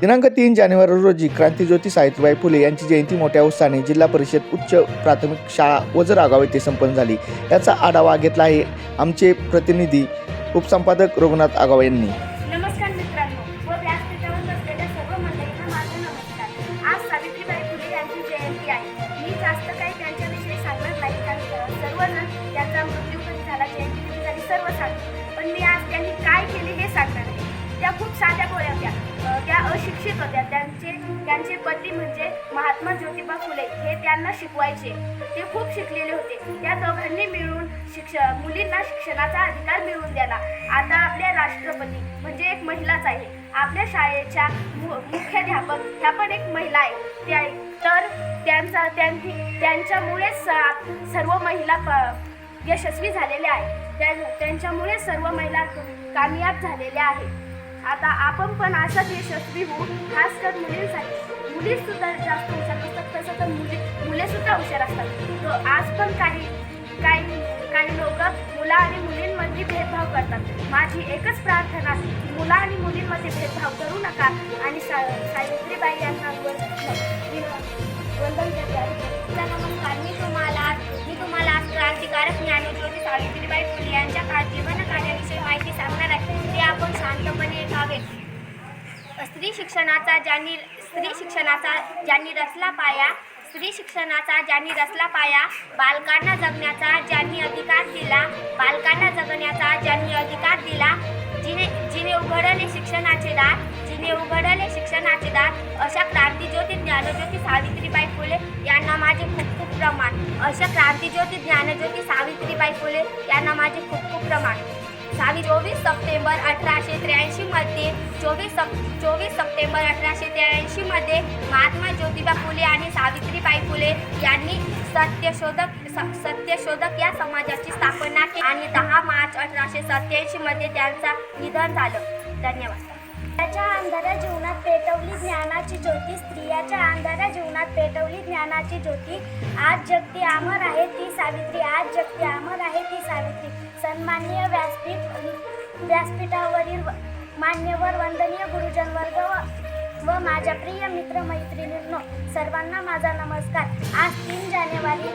दिनांक तीन जानेवारी रोजी क्रांतीज्योती सावित्रीबाई फुले यांची जयंती मोठ्या उत्साहाने जिल्हा परिषद उच्च प्राथमिक शाळा वजर आगाव येथे संपन्न झाली. याचा आढावा घेतला आहे आमचे प्रतिनिधी उपसंपादक रघुनाथ आगाव यांनी. नमस्कार मित्रांनो. व व्यासपीठावर बसलेल्या सर्व मंडळींना माझा नमस्कार. आज सावित्रीबाई फुले यांची जयंती आहे. मी जास्त काही त्यांच्याविषयी सांगणार नाही कारण सर्वजण त्यांचा मृत्यू कधी झाला जयंती कधी झाली सर्व सांगतो पण मी आज त्यांनी काय केले हे सांगणार आहे शिक्षित होत्या त्यांचे त्यांचे पती म्हणजे महात्मा ज्योतिबा फुले. हे त्यांना शिकवायचे. ते खूप शिकलेले होते. त्या दोघांनी मिळून शिक्ष मुलींना शिक्षणाचा अधिकार मिळवून द्याला आता आपल्या राष्ट्रपती म्हणजे एक महिलाच आहे. आपल्या शाळेच्या मुख्याध्यापक ह्या पण एक महिला आहे. त्या तर त्यांचा त्यांनी त्यांच्यामुळेच स- सर्व महिला प- यशस्वी झालेल्या आहेत. त्या त्यांच्यामुळे सर्व महिला कामयाब झालेल्या आहेत. आता आपण पण असाच यशस्वी होऊ खास कर मुलींसाठी. मुली सुद्धा जास्त हुशार असतात तसं तर मुली मुले सुद्धा हुशार असतात. तो आज पण काही काही काही लोक मुला आणि मुलींमध्ये भेदभाव करतात. माझी एकच प्रार्थना की मुला आणि मुलींमध्ये भेदभाव करू नका आणि सा सावित्रीबाई यांना शांतपणे स्त्री शिक्षणाचा ज्यांनी स्त्री शिक्षणाचा ज्यांनी रचला पाया स्त्री शिक्षणाचा ज्यांनी रचला पाया बालकांना जगण्याचा ज्यांनी अधिकार दिला बालकांना जगण्याचा ज्यांनी अधिकार दिला जिने जिने उघडले शिक्षणाचे दार जिने उघडले शिक्षणाचे दार अशा क्रांतीज्योती ज्ञानज्योती सावित्रीबाई फुले यांना माझे खूप खूप प्रमाण. अशा क्रांतीज्योती ज्ञानज्योती सावित्रीबाई फुले यांना माझे खूप खूप प्रमाण. सावी चोवीस सप्टेंबर अठराशे त्र्याऐंशीमध्ये चोवीस सप चोवीस सप्टेंबर अठराशे त्र्याऐंशीमध्ये महात्मा ज्योतिबा फुले आणि सावित्रीबाई फुले यांनी सत्यशोधक स- सत्यशोधक या समाजाची स्थापना केली आणि दहा मार्च अठराशे सत्याऐंशीमध्ये त्यांचा निधन झालं. धन्यवाद. स्त्रियाच्या अंधाऱ्या जीवनात पेटवली ज्ञानाची ज्योती स्त्रियाच्या अंधाऱ्या जीवनात पेटवली ज्ञानाची ज्योती आज जगती अमर आहे ती सावित्री आज जगती अमर आहे ती सावित्री. सन्माननीय व्यासपीठ व्यासपीठावरील मान्यवर वंदनीय गुरुजन वर्ग व व माझ्या प्रिय मित्र मैत्रिणींनो सर्वांना माझा नमस्कार. आज तीन जानेवारी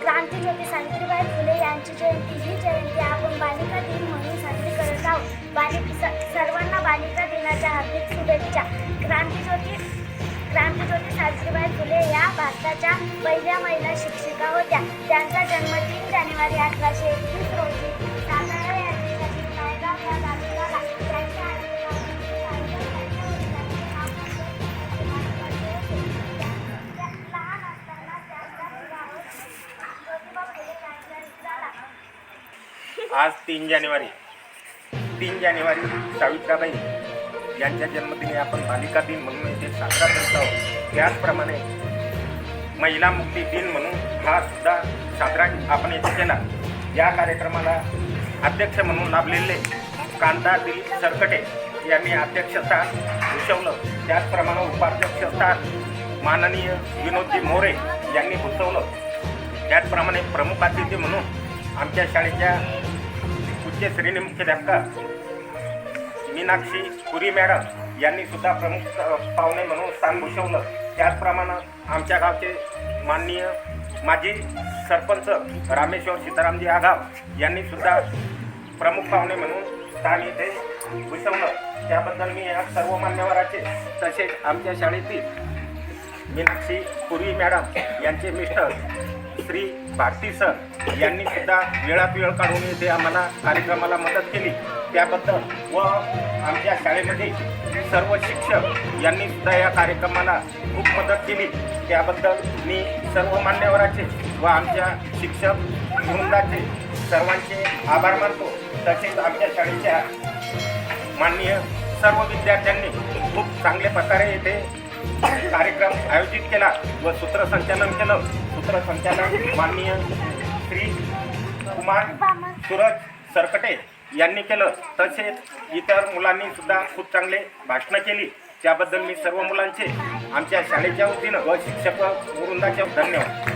क्रांतीज्योती सावित्रीबाई फुले यांची जयंती. ही जयंती आपण बालिका दिन म्हणून साजरी करत आहोत. बालिका स- सर्वांना बालिका दिनाच्या हार्दिक शुभेच्छा. क्रांतीज्योती क्रांतीज्योती सावित्रीबाई फुले या भारताच्या पहिल्या महिला शिक्षिका होत्या. त्यांचा जन्म तीन जानेवारी अठराशे एकवीस रोजी सातारा या नायगाव या गावी झाला त्यांच्या लहान असताना त्यांचा विवाह ज्योतिबा फुले यांच्याशी झाला आज तीन जानेवारी. तीन जानेवारी सावित्राबाई. यांच्या जन्मदिनी आपण बालिका दिन म्हणून येथे साजरा करत आहोत. त्याचप्रमाणे महिला मुक्ती दिन म्हणून हा सुद्धा साजरा आपण येथे केला. या कार्यक्रमाला अध्यक्ष म्हणून लाभलेले कांता दिलीप सरकटे यांनी अध्यक्षस्थान भूषवलं. त्याचप्रमाणे उपाध्यक्षस्थान माननीय विनोदजी मोरे यांनी भूषवलं. त्याचप्रमाणे प्रमुख अतिथी म्हणून आमच्या शाळेच्या उच्च श्रेणी मुख्याध्यापिका मीनाक्षी पुरी मॅडम यांनी सुद्धा प्रमुख पाहुणे म्हणून स्थान भूषवलं. त्याचप्रमाणे आमच्या गावचे माननीय माजी सरपंच रामेश्वर सीतारामजी आघाव यांनी सुद्धा प्रमुख पाहुणे म्हणून स्थान इथे भूषवलं. त्याबद्दल मी या सर्व मान्यवराचे तसेच आमच्या शाळेतील मीनाक्षी पुरी मॅडम यांचे मिस्टर श्री भारती सर यांनी सुद्धा वेळात वेळ काढून येथे आम्हाला कार्यक्रमाला मदत केली. त्याबद्दल व आमच्या शाळेमध्ये सर्व शिक्षक यांनी सुद्धा या कार्यक्रमाला खूप मदत केली. त्याबद्दल मी सर्व मान्यवराचे व आमच्या शिक्षक वृंदाचे सर्वांचे आभार मानतो. तसेच आमच्या शाळेच्या माननीय सर्व विद्यार्थ्यांनी खूप चांगल्या प्रकारे येथे कार्यक्रम आयोजित केला व सूत्रसंचालन केलं. सूत्रसंचालन माननीय श्री कुमार सूरज सरकटे यांनी केलं. तसेच इतर मुलांनी सुद्धा खूप चांगले भाषणं केली. त्याबद्दल मी सर्व मुलांचे आमच्या शाळेच्या वतीनं व शिक्षक वृंदाचे धन्यवाद.